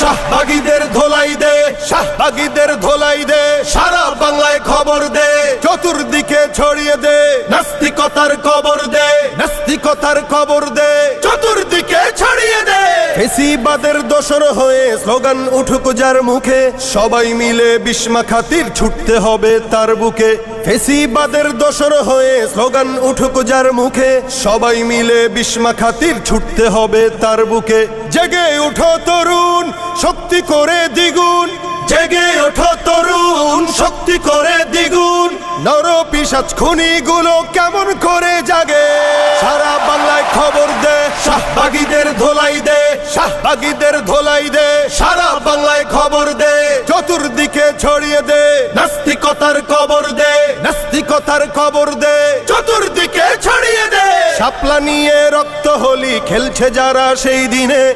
শাহবাগীদের ধোলাই দে, শাহবাগীদের ধোলাই দে, সারা বাংলায় খবর দে, চতুর্দিকে ছড়িয়ে দে, নাস্তিকতার কবর দে, নাস্তিকতার কবর দে। দে ফেসিবাদের দোসর হয়ে স্লোগান উঠুক যার মুখে, সবাই মিলে বিস্মা খাতির ছুটতে হবে তার বুকে। ফেসিবাদের দোসর হয়ে স্লোগান উঠুক যার মুখে, সবাই মিলে বিস্মা খাতির ছুটতে হবে তার বুকে। জেগে উঠো তরুণ, শক্তি করে দ্বিগুণ। জেগে ওঠো তরুণ, শক্তি করে দ্বিগুণ। নর পিসাচ খুনিগুলো কেমন করে জাগে? সারা বাংলায় খবর দে, শাহবাগীদের ধোলাই দে। বাংলায় খবর দে, চতুর্দিকে ছড়িয়ে দে। নাস্তিকতার খবর দে, নাস্তিকতার খবর দে। চতুর্দিকে ছড়িয়ে দে। শাপলা নিয়ে রক্ত হোলি খেলছে যারা সেই দিনে।